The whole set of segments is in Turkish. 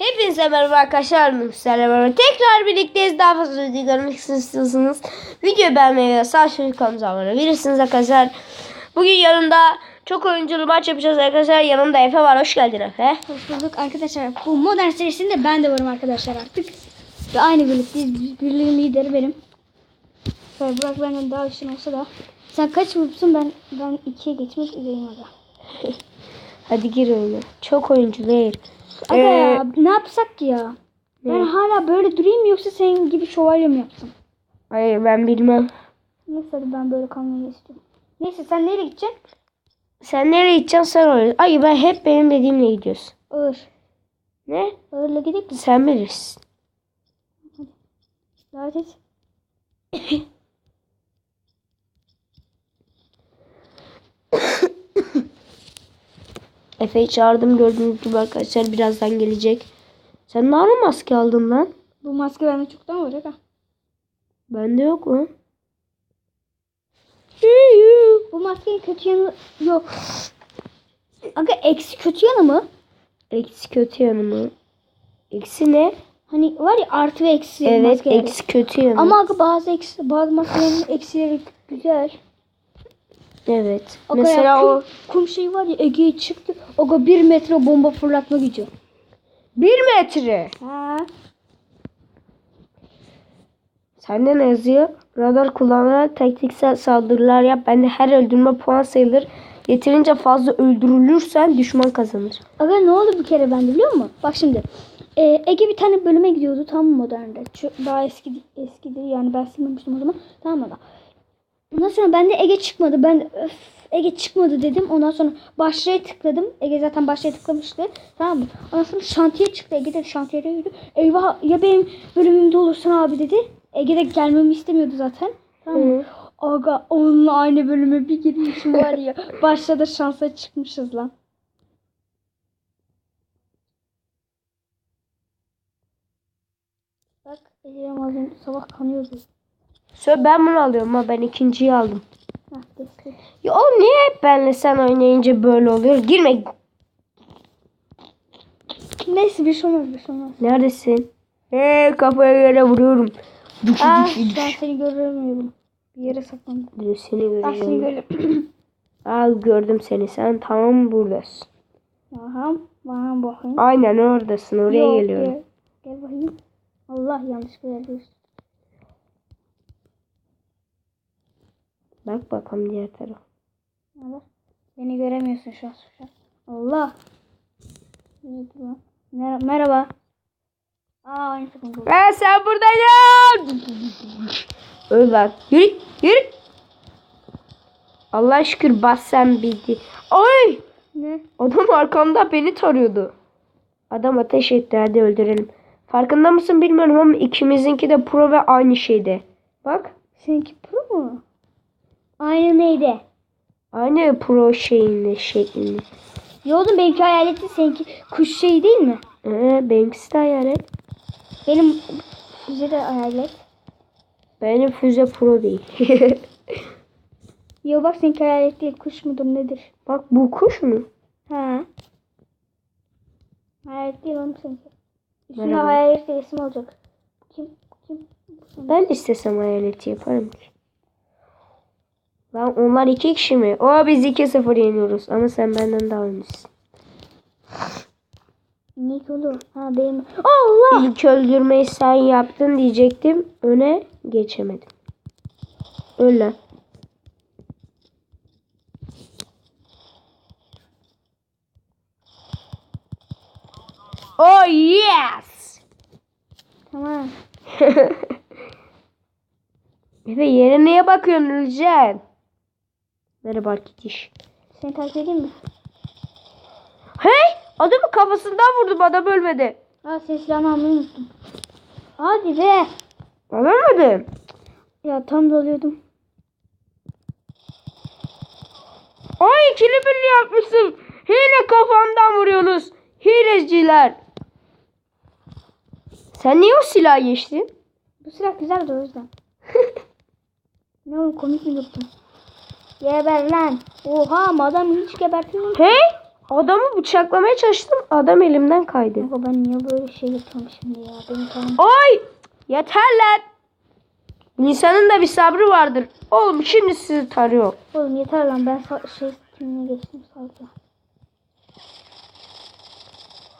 Hepinize merhaba arkadaşlar. Beraber tekrar birlikteyiz. Daha fazla video görmek istiyorsanız videoyu beğenmeyi ve sağ üstteki kanalımıza abone olabilirsiniz arkadaşlar. Bugün yanımda çok oyunculu maç yapacağız arkadaşlar. Yanımda Efe var. Hoş geldin Efe. Hoş bulduk arkadaşlar. Bu modern serisinde ben de varım arkadaşlar artık. Ve aynı birlikteyiz. Birliğin lideri benim. Şöyle Burak benden daha üstün olsa da. Sen kaç vurursun ben ben ikiye geçmek üzereyim aga. Hadi gir oyuna. Çok oyuncu değil. Aga Ee, ya ne yapsak ki ya? Ben Ne? hala böyle durayım yoksa senin gibi şövalye mi yapsam? Hayır ben bilmem. Neyse ben böyle kalmayı istiyorum. Neyse sen nereye gideceksin? Sen nereye gideceksin sen oraya. Ay ben hep benim dediğimle gidiyorsun. Ağır. Ne? Ağırla gidelim mi? Sen bilirsin. Davet et. Efe'yi çağırdım gördüğünüz gibi arkadaşlar birazdan gelecek. Sen daha mı maske aldın lan? Bu maske bende çoktan var aga. Bende yok mu? Bu maskenin kötü yanı yok. Aga eksi kötü yanı mı? Eksi kötü yanı mı? Eksi ne? Hani var ya artı ve eksi Evet maskeleri. eksi kötü yanı. Ama aga bazı eksi bazı maskelerin eksileri güzel. Evet. Aga Mesela ya, o kum, kum şeyi var ya Ege'ye çıktı. Aga bir metre bomba fırlatma gücü. bir metre. Ha. Sende ne yazıyor? Radar kullanarak taktiksel saldırılar yap. Bende her öldürme puan sayılır. Yeterince fazla öldürülürsen düşman kazanır. Aga ne oldu bir kere bende biliyor musun? Bak şimdi. Ee, Ege bir tane bölüme gidiyordu tam modernde. Çok daha eski eskidi yani ben silmemiştim o zaman. Tamam mı? Ondan sonra bende Ege çıkmadı. Ben de, öf, Ege çıkmadı dedim. Ondan sonra başlığa tıkladım. Ege zaten başlığa tıklamıştı. Tamam mı? Ondan sonra şantiye çıktı. Ege de şantiyede yürüdü. Eyvah ya benim bölümümde olursan abi dedi. Ege de gelmemi istemiyordu zaten. Tamam mı? Hı. Aga onunla aynı bölüme bir girmişim var ya. Başta şansa çıkmışız lan. Bak önce sabah kanıyordu. Söyle ben bunu alıyorum ama ben ikinciyi aldım. Destek. Ya oğlum niye hep benle sen oynayınca böyle oluyor? Girme. Neyse bir şey olmaz bir şey olmaz. Neredesin? Eee kafaya göre vuruyorum. Düş Aa, düş ben seni göremiyorum. Bir yere saklandım. Dur, Seni Ah seni görüyorum. görüyorum. Al gördüm seni. Sen tam buradasın. Aha, bana bakayım. Aynen oradasın. Oraya Yok, geliyorum. Gel, gel bakayım. Allah yanlış bir yerde. Bak bakalım diğer taraf. Var? Beni göremiyorsun şu an. Şu an. Allah. Mer- Merhaba. Aa aynı takım bu. Ben sen buradaydın. Öl lan. Yürü. Yürü. Allah şükür bas sen bildi. Ay. Ne? Adam arkamda beni tarıyordu. Adam ateş etti hadi öldürelim. Farkında mısın bilmiyorum ama ikimizinki de pro ve aynı şeyde. Bak. Seninki pro mu? Aynı neydi? Aynı pro şeyinde şeklinde. Ya oğlum benimki hayaleti seninki kuş şeyi değil mi? Ee, benimkisi de hayalet. Benim füze de hayalet. Benim füze pro değil. Ya bak seninki hayalet değil kuş mudur nedir? Bak bu kuş mu? Ha. Hayalet değil oğlum seninki. Merhaba. hayalet resim olacak. Kim? Kim? Ben istesem hayaleti yaparım ki. Lan onlar iki kişi mi? O biz 2-0 yeniyoruz. Ama sen benden daha öndesin. Ne ki oğlum? Ha benim. Allah! İlk öldürmeyi sen yaptın diyecektim. Öne geçemedim. Öyle. Oh yes. Tamam. Efe yere neye bakıyorsun öleceksin. Merhaba gidiş. Seni takip edeyim mi? Hey! Adamı kafasından vurdum adam ölmedi. Aa senin silahını almayı unuttum. Hadi be. Alamadım. Ya tam dalıyordum. Ay ikili birli yapmışsın. Hile kafamdan vuruyorsunuz. Hileciler. Sen niye o silah geçtin? Bu silah güzeldi o yüzden. ne oğlum komik mi yaptın? Geber lan. Oha adam hiç gebertmiyor. Hey! Adamı bıçaklamaya çalıştım. Adam elimden kaydı. Baba ben niye böyle şey yapıyorum şimdi ya? Benim kanım. Oy! Yeter lan. İnsanın da bir sabrı vardır. Oğlum şimdi sizi tarıyor. Oğlum yeter lan ben şey kimine geçtim sadece.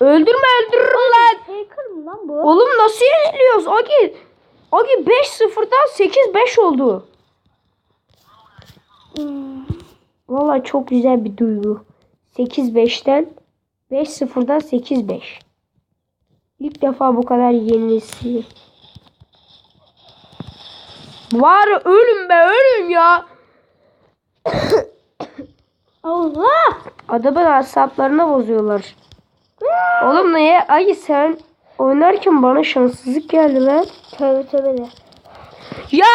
Öldürme öldürürüm lan. Hacker mı lan bu? Oğlum nasıl yeniliyoruz? Agi. Agi 5-0'dan 8-5 oldu. Vallahi çok güzel bir duygu. 8-5'ten 5-0'dan 8-5. İlk defa bu kadar yenilisi. Var ölüm be ölüm ya. Allah! Adamın asaplarına bozuyorlar. Oğlum niye? Ay sen oynarken bana şanssızlık geldi lan. Tövbe tövbe de. Ya!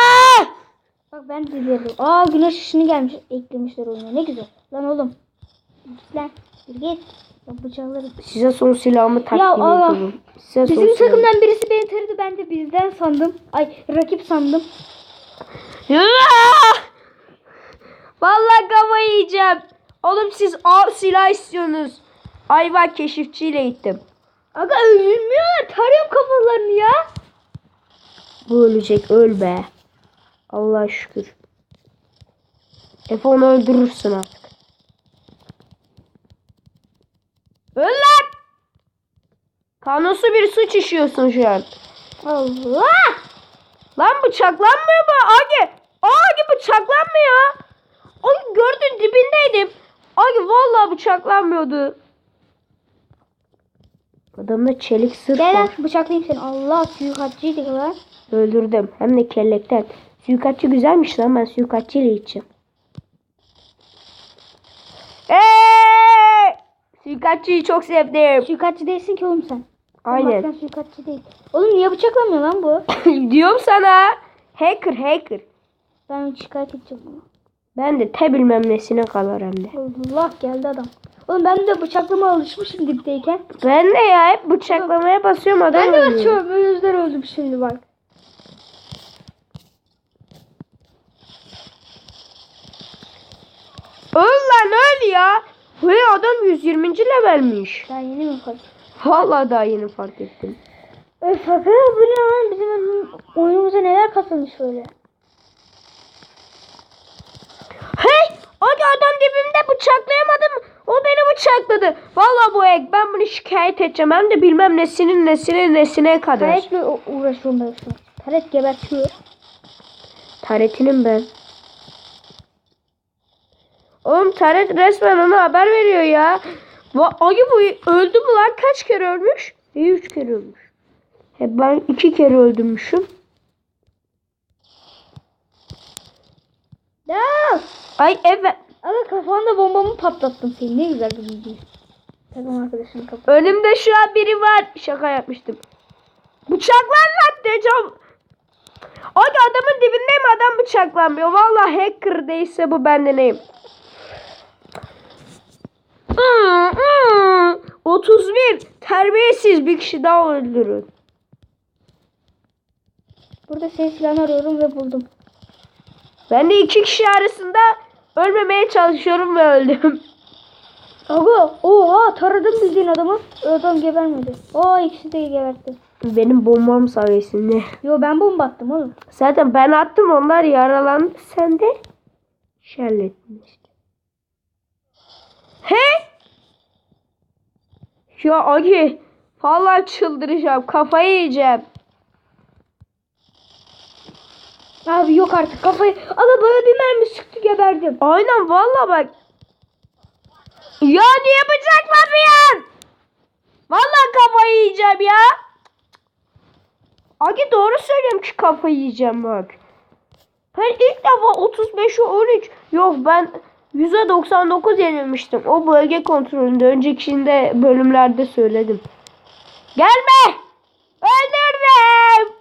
Bak ben de diyorum. Aa güneş ışını gelmiş. Eklemişler oyuna. Ne güzel. Lan oğlum. Git lan. Bir git. Bak bıçaklarım. Size son silahımı takdim Ya Allah. ediyorum. Size son Bizim silahımı. takımdan birisi beni taradı. Ben de bizden sandım. Ay rakip sandım. Ya! Vallahi kafayı yiyeceğim. Oğlum siz av silah istiyorsunuz. Ayva keşifçiyle gittim. Aga ölmüyorlar. Tarıyorum kafalarını ya. Bu ölecek öl be. Allah'a şükür. Efe onu öldürürsün artık. Öl lan! Kanusu bir suç işiyorsun şu an. Allah! Lan bıçaklanmıyor mu? Agi! Agi bıçaklanmıyor. Agi gördün dibindeydim. Agi vallahi bıçaklanmıyordu. Adamda çelik sırf Gel lan var. bıçaklayayım seni. Allah suikatçıydı lan. Öldürdüm. Hem de kellekten. Suikatçı güzelmiş lan. Ben suikatçı ile içeceğim. Eee! Suikatçıyı çok sevdim. Suikatçı değilsin ki oğlum sen. Aynen. Sen suikatçı değil. Oğlum niye bıçaklamıyor lan bu? Diyorum sana. Hacker hacker. Ben şikayet edeceğim bunu. Ben de te bilmem nesine kadar hem de. Allah geldi adam. Oğlum ben de bıçaklama alışmışım dipteyken. Ben de ya hep bıçaklamaya basıyorum adam Ben de ölüyor. açıyorum. O yüzden öldüm şimdi bak. Öl lan öl ya. Ve adam 120. levelmiş. Ben yeni mi fark Vallahi daha yeni fark ettim. Öf bakın bu ne lan bizim oyunumuza neler katılmış böyle. Hey! O adam dibimde bıçaklayamadım. O beni bıçakladı. Vallahi bu ek ben bunu şikayet edeceğim. Hem de bilmem nesinin nesine nesine kadar. Taretle uğraşıyorum ben şu an. Taret gebertiyor. Taretinin ben. Oğlum Taret resmen ona haber veriyor ya. Va Ay bu öldü mü lan? Kaç kere ölmüş? İyi üç kere ölmüş. He ben iki kere öldürmüşüm. Ya! Ay evet. Ama kafanda bombamı patlattım seni. Ne güzel bir bilgi. Takım arkadaşının kafası. Önümde şu an biri var. Şaka yapmıştım. Bıçaklar lan diyeceğim. Ay adamın dibindeyim adam bıçaklanmıyor. Vallahi hacker değilse bu bende neyim? Hmm, hmm. 31 terbiyesiz bir kişi daha öldürün. Burada senin silahını arıyorum ve buldum. Ben de iki kişi arasında ölmemeye çalışıyorum ve öldüm. Aga oha taradım bildiğin adamı. Adam gebermedi. Oo ikisi de gebertti. Benim bombam sayesinde. Yo ben bomba attım oğlum. Zaten ben attım onlar yaralandı. Sen de şerlettin işte. He? Ya Agi. Vallahi çıldıracağım. Kafayı yiyeceğim. Abi yok artık kafayı. Ama bana bir mermi sıktı geberdim. Aynen vallahi bak. Ya niye bıçaklamıyorsun? Vallahi kafayı yiyeceğim ya. Agi doğru söylüyorum ki kafayı yiyeceğim bak. Ben ilk defa 35'e 13. Yok ben %99 yenilmiştim. O bölge kontrolünde. Öncekinde bölümlerde söyledim. Gelme! Öldürdüm!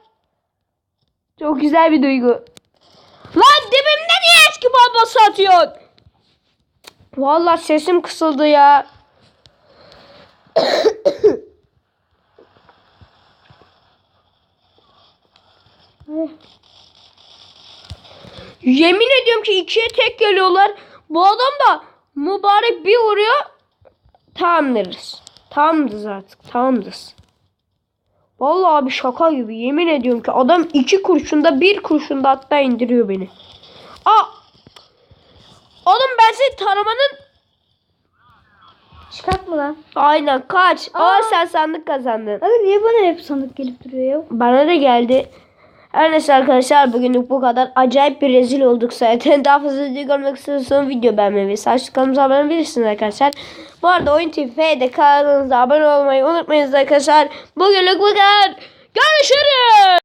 Çok güzel bir duygu. Lan dibimde niye eski bombası atıyorsun? Vallahi sesim kısıldı ya. Yemin ediyorum ki ikiye tek geliyorlar. Bu adam da mübarek bir vuruyor. Tamamdırız. Tamamdız artık. Tamamdız. Vallahi abi şaka gibi. Yemin ediyorum ki adam iki kurşunda bir kurşunda hatta indiriyor beni. Aa! Oğlum ben seni taramanın Çıkartma lan. Aynen kaç. Aa, Aa. sen sandık kazandın. Abi niye bana hep sandık gelip duruyor ya? Bana da geldi. Neyse arkadaşlar bugünlük bu kadar. Acayip bir rezil olduk zaten. Daha fazla video görmek istiyorsanız video beğenmeyi ve sağ kanalımıza abone olabilirsiniz arkadaşlar. Bu arada Oyun TV'de kanalımıza abone olmayı unutmayınız arkadaşlar. Bugünlük bu kadar. Görüşürüz.